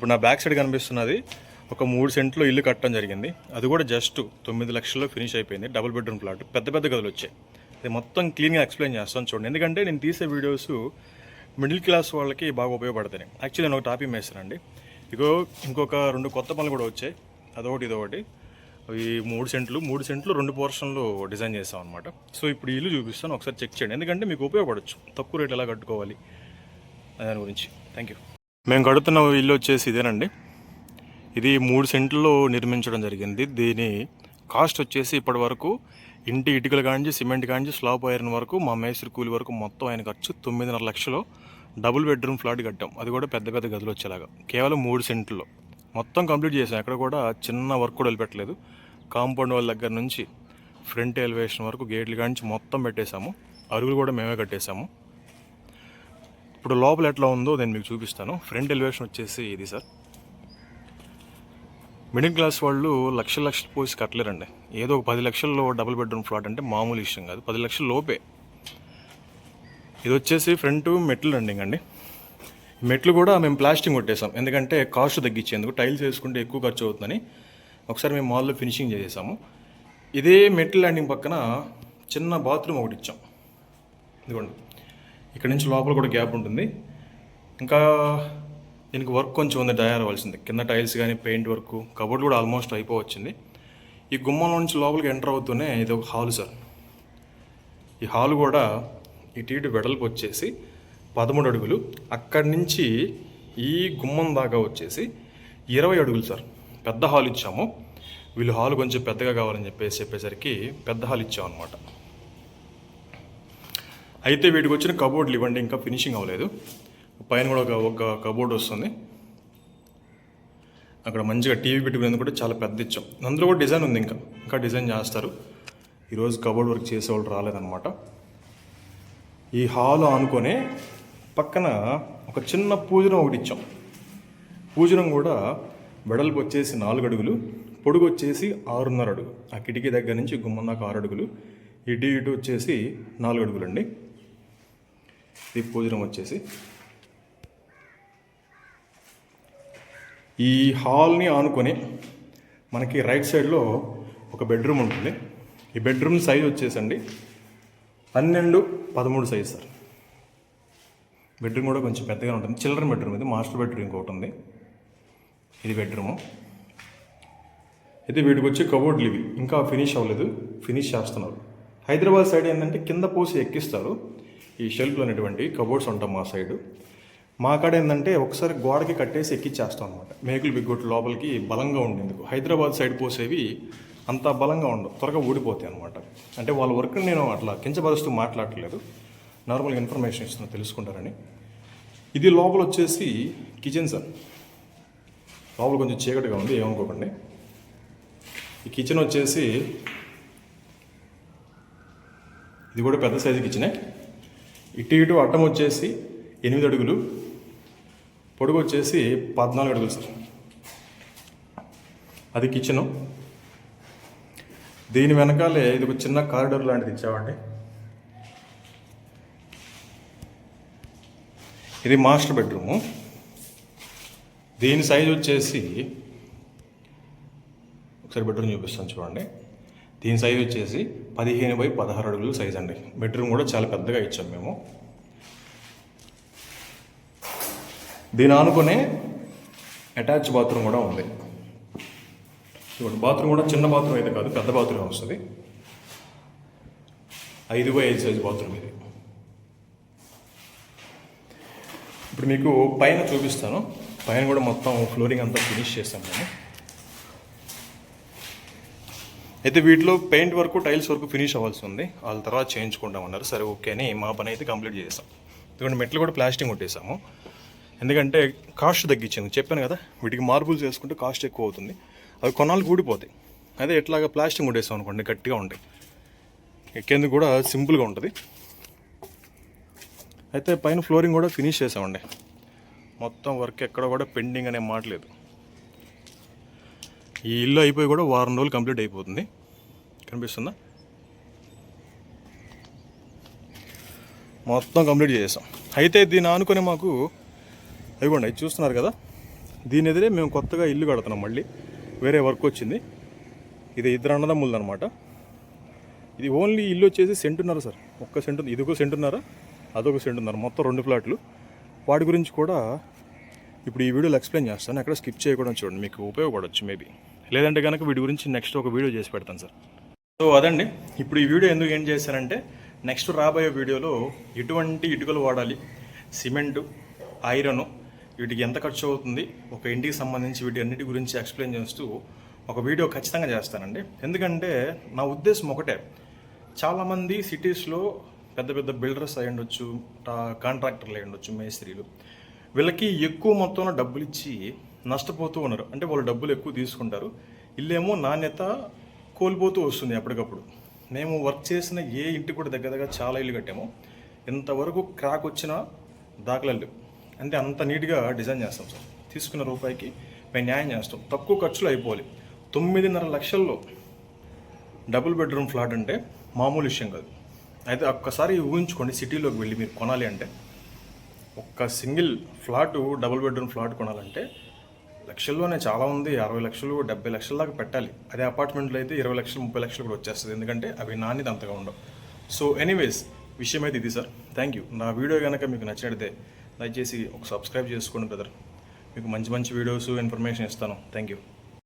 ఇప్పుడు నా back side కనిపిస్తున్నది ఒక మూడు సెంట్లో ఇల్లు కట్టడం జరిగింది. అది కూడా జస్ట్ తొమ్మిది లక్షల్లో ఫినిష్ అయిపోయింది. డబుల్ బెడ్రూమ్ ప్లాట్ పెద్ద పెద్ద గదులు వచ్చాయి. ఇది మొత్తం క్లీన్గా ఎక్స్ప్లెయిన్ చేస్తాను చూడండి. ఎందుకంటే నేను తీసే వీడియోస్ మిడిల్ క్లాస్ వాళ్ళకి బాగా ఉపయోగపడతాయి. యాక్చువల్లీ నేను ఒక టాపిక్ వేస్తానండి ఇగో ఇంకొక రెండు కొత్త పనులు కూడా వచ్చాయి. అదొకటి ఇదొకటి. అవి మూడు సెంట్లు. మూడు సెంట్లు రెండు పోర్షన్లు డిజైన్ చేస్తాం అనమాట సో ఇప్పుడు ఇల్లు చూపిస్తాను. ఒకసారి చెక్ చేయండి. ఎందుకంటే మీకు ఉపయోగపడచ్చు. తక్కువ రేట్ ఎలా కట్టుకోవాలి? దాని గురించి. థ్యాంక్ యూ మేము కడుతున్న ఇల్లు వచ్చేసి ఇదేనండి. ఇది మూడు సెంట్లలో నిర్మించడం జరిగింది. దీని కాస్ట్ వచ్చేసి ఇప్పటి వరకు ఇంటి ఇటుకలు కానించి సిమెంట్ కానించి స్లాబ్ ఐరన్ వరకు మా మేస్త్రి కూలి వరకు మొత్తం ఆయన ఖర్చు తొమ్మిదిన్నర లక్షలు. డబుల్ బెడ్రూమ్ ఫ్లాట్ కట్టాం. అది కూడా పెద్ద పెద్ద గదులు వచ్చేలాగా. కేవలం మూడు సెంట్లో మొత్తం కంప్లీట్ చేసాం. ఎక్కడ కూడా చిన్న వర్క్ కూడా వదిలిపెట్టలేదు. కాంపౌండ్ వాళ్ళ దగ్గర నుంచి ఫ్రంట్ ఎలివేషన్ వరకు గేట్లు కానించి మొత్తం పెట్టేశాము. అరుగులు కూడా మేమే కట్టేశాము. ఇప్పుడు లోపల ఎట్లా ఉందో నేను మీకు చూపిస్తాను. ఫ్రంట్ ఎలివేషన్ వచ్చేసి ఇది సార్. మిడిల్ క్లాస్ వాళ్ళు లక్షల లక్షలు పోసి కట్టలేరండి. ఏదో ఒక పది లక్షల్లో డబుల్ బెడ్రూమ్ ఫ్లాట్ అంటే మామూలు విషయం కాదు. పది లక్షల లోపే. ఇది వచ్చేసి ఫ్రంట్ మెట్లు రండింగ్ అండి. మెట్లు కూడా మేము ప్లాస్టింగ్ కొట్టేసాం. ఎందుకంటే కాస్ట్ తగ్గించేందుకు టైల్స్ వేసుకుంటే ఎక్కువ ఖర్చు అవుతుందని ఒకసారి మేము మాల్లో ఫినిషింగ్ చేసేసాము. ఇదే మెట్లు ల్యాండింగ్ పక్కన చిన్న బాత్రూమ్ ఒకటి ఇచ్చాం. ఇదిగోండి. ఇక్కడ నుంచి లోపల కూడా గ్యాప్ ఉంటుంది. ఇంకా దీనికి వర్క్ కొంచెం ఉంది తయారవలసింది కింద టైల్స్ కానీ పెయింట్ వర్క్ కబోర్డ్ కూడా ఆల్మోస్ట్ అయిపోవచ్చింది. ఈ గుమ్మంలో నుంచి లోపలికి ఎంటర్ అవుతూనే ఇది ఒక హాల్ సార్. ఈ హాల్ కూడా ఇటు ఇటు వెడల్పు వచ్చేసి పదమూడు అడుగులు. అక్కడి నుంచి ఈ గుమ్మం దాకా వచ్చేసి ఇరవై అడుగులు సార్. పెద్ద హాల్ ఇచ్చాము. వీళ్ళు హాల్ కొంచెం పెద్దగా కావాలని చెప్పేసి చెప్పేసరికి పెద్ద హాల్ ఇచ్చాం అనమాట అయితే వీటికి వచ్చిన కబోర్డ్లు ఇవ్వండి ఇంకా ఫినిషింగ్ అవ్వలేదు. పైన కూడా ఒక ఒక కబోర్డ్ వస్తుంది. అక్కడ మంచిగా టీవీ పెట్టుకునేందుకు కూడా చాలా పెద్ద ఇచ్చాం. అందులో కూడా డిజైన్ ఉంది ఇంకా. ఇంకా డిజైన్ చేస్తారు. ఈరోజు కబోర్డ్ వర్క్ చేసేవాళ్ళు రాలేదన్నమాట. ఈ హాల్ ఆనుకొని పక్కన ఒక చిన్న పూజనం ఒకటి ఇచ్చాం. పూజనం కూడా వెడల్పు వచ్చేసి నాలుగు అడుగులు పొడుగు వచ్చేసి ఆరున్నర అడుగు. ఆ కిటికీ దగ్గర నుంచి గుమ్మం ఆరు అడుగులు ఇటు ఇటు వచ్చేసి నాలుగు అడుగులు అండి ఇది భోజనం వచ్చేసి. ఈ హాల్ని ఆనుకొని మనకి రైట్ సైడ్లో ఒక బెడ్రూమ్ ఉంటుంది. ఈ బెడ్రూమ్ సైజ్ వచ్చేసండి పన్నెండు పదమూడు సైజ్ సార్. బెడ్రూమ్ కూడా కొంచెం పెద్దగా ఉంటుంది. చిల్డ్రన్ బెడ్రూమ్ ఇది మాస్టర్ బెడ్రూమ్ ఇంకొకటి ఉంది. ఇది బెడ్రూము. అయితే వీటికి వచ్చి కబోర్డ్లు ఇవి ఇంకా ఫినిష్ అవ్వలేదు ఫినిష్ చేస్తున్నారు. హైదరాబాద్ సైడ్ ఏంటంటే కింద పోసి ఎక్కిస్తారు. ఈ షెల్ఫ్లు అనేటువంటి కబోర్డ్స్ ఉంటాం మా సైడు మా కాడ ఏంటంటే ఒకసారి గోడకి కట్టేసి ఎక్కిచ్చేస్తాం అనమాట మేకులు బిగ్గొట్టు లోపలికి బలంగా ఉండేందుకు హైదరాబాద్ సైడ్ పోసేవి అంత బలంగా ఉండవు. త్వరగా ఊడిపోతాయి అనమాట అంటే వాళ్ళ వర్క్ నేను అట్లా కించపరుస్తూ మాట్లాడట్లేదు నార్మల్గా ఇన్ఫర్మేషన్ ఇస్తున్నా తెలుసుకుంటారని. ఇది లోపల వచ్చేసి కిచెన్ సార్ లోపల కొంచెం చీకటిగా ఉంది ఏమనుకోకండి ఈ కిచెన్ వచ్చేసి ఇది కూడా పెద్ద సైజు కిచెనే ఇటు ఇటు అట్టం వచ్చేసి ఎనిమిది అడుగులు పొడుగు వచ్చేసి పద్నాలుగు అడుగులు సార్. అది కిచెను దీని వెనకాలే ఇది ఒక చిన్న కారిడోర్ లాంటిది ఇచ్చామండి. ఇది మాస్టర్ బెడ్రూము దీని సైజ్ వచ్చేసి ఒకసారి బెడ్రూమ్ చూపిస్తాను చూడండి. దీని సైజ్ వచ్చేసి పదిహేను బై పదహారు అడుగులు సైజ్ అండి. బెడ్రూమ్ కూడా చాలా పెద్దగా ఇచ్చాం మేము. దీని ఆనుకునే అటాచ్ బాత్రూమ్ కూడా ఉంది. ఇప్పుడు బాత్రూమ్ కూడా చిన్న బాత్రూమ్ అయితే కాదు పెద్ద బాత్రూమ్ వస్తుంది. ఐదు బై ఐదు సైజ్ బాత్రూమ్ ఇది. ఇప్పుడు మీకు పైన చూపిస్తాను. పైన కూడా మొత్తం ఫ్లోరింగ్ అంతా ఫినిష్ చేస్తాం మేము. అయితే వీటిలో పెయింట్ వర్క్ టైల్స్ వరకు ఫినిష్ అవ్వాల్సి ఉంది. వాళ్ళ తర్వాత చేయించుకుంటామన్నారు సరే ఓకే అని మా పని అయితే కంప్లీట్ చేసాం ఎందుకంటే మెట్లు కూడా ప్లాస్టింగ్ కొట్టేసాము. ఎందుకంటే కాస్ట్ తగ్గించింది. చెప్పాను కదా వీటికి మార్బుల్స్ వేసుకుంటే కాస్ట్ ఎక్కువ అవుతుంది. అవి కొనాలు ఊడిపోతాయి అదే ఎట్లాగా ప్లాస్టింగ్ కొట్టేసాం అనుకోండి గట్టిగా ఉంటాయి. ఎక్కేందుకు కూడా సింపుల్గా ఉంటుంది. అయితే పైన ఫ్లోరింగ్ కూడా ఫినిష్ చేసామండి. మొత్తం వర్క్ ఎక్కడ కూడా పెండింగ్ అనే మాట లేదు. ఈ ఇల్లు అయిపోయి కూడా వారం రోజులు కంప్లీట్ అయిపోతుంది. కనిపిస్తుందా? మొత్తం కంప్లీట్ చేసాం అయితే దీన్ని ఆనుకొని మాకు అయిపోండి అది చూస్తున్నారు కదా? దీని ఎదురే మేము కొత్తగా ఇల్లు కడుతున్నాం మళ్ళీ. వేరే వర్క్ వచ్చింది. ఇది ఇద్దరు అన్నదమ్ములు అనమాట ఇది ఓన్లీ ఇల్లు వచ్చేసి సెంటున్నర సార్. ఒక్క సెంటు ఇది ఒక సెంటున్నర? అదొక సెంటున్నర. మొత్తం రెండు ఫ్లాట్లు. వాటి గురించి కూడా ఇప్పుడు ఈ వీడియోలో ఎక్స్ప్లెయిన్ చేస్తాను. అక్కడ స్కిప్ చేయకుండా చూడండి. మీకు ఉపయోగపడవచ్చు మేబీ. లేదంటే కనుక వీటి గురించి నెక్స్ట్ ఒక వీడియో చేసి పెడతాను సార్. సో అదండి. ఇప్పుడు ఈ వీడియో ఎందుకు ఏం చేశానంటే నెక్స్ట్ రాబోయే వీడియోలో ఎటువంటి ఇటుకలు వాడాలి సిమెంటు ఐరను వీటికి ఎంత ఖర్చు అవుతుంది ఒక ఇంటికి సంబంధించి వీటి అన్నిటి గురించి ఎక్స్ప్లెయిన్ చేస్తూ ఒక వీడియో ఖచ్చితంగా చేస్తానండి. ఎందుకంటే నా ఉద్దేశం ఒకటే. చాలామంది సిటీస్లో పెద్ద పెద్ద బిల్డర్స్ అయి ఉండొచ్చు కాంట్రాక్టర్లు అయి ఉండొచ్చు మేస్త్రీలు. వీళ్ళకి ఎక్కువ మొత్తంలో డబ్బులు ఇచ్చి నష్టపోతూ ఉన్నారు. అంటే వాళ్ళు డబ్బులు ఎక్కువ తీసుకుంటారు. ఇల్లేమో నాణ్యత కోల్పోతూ వస్తుంది ఎప్పటికప్పుడు మేము వర్క్ చేసిన ఏ ఇంటి కూడా దగ్గర దగ్గర చాలా ఇల్లు కట్టాము. ఇంతవరకు క్రాక్ వచ్చిన దాఖలాలు అంటే అంత నీట్గా డిజైన్ చేస్తాం సార్. తీసుకున్న రూపాయికి మేము న్యాయం చేస్తాం. తక్కువ ఖర్చులు అయిపోవాలి. తొమ్మిదిన్నర లక్షల్లో డబుల్ బెడ్రూమ్ ఫ్లాట్ అంటే మామూలు విషయం కాదు. అయితే ఒక్కసారి ఊహించుకోండి సిటీలోకి వెళ్ళి మీరు కొనాలి అంటే. ఒక్క single flat double bedroom flat కొనాలంటే లక్షల్లోనే చాలా ఉంది. అరవై లక్షలు డెబ్బై లక్షల దాకా పెట్టాలి. అదే అపార్ట్మెంట్లో అయితే ఇరవై లక్షలు ముప్పై లక్షలు కూడా వచ్చేస్తుంది. ఎందుకంటే అవి నాణ్యత అంతగా ఉండవు. సో ఎనీవేస్ విషయం అయితే ఇది సార్. థ్యాంక్ యూ నా వీడియో కనుక మీకు నచ్చినట్టే దయచేసి ఒక సబ్స్క్రైబ్ చేసుకోండి బ్రదర్ మీకు మంచి మంచి వీడియోస్ ఇన్ఫర్మేషన్ ఇస్తాను. Thank you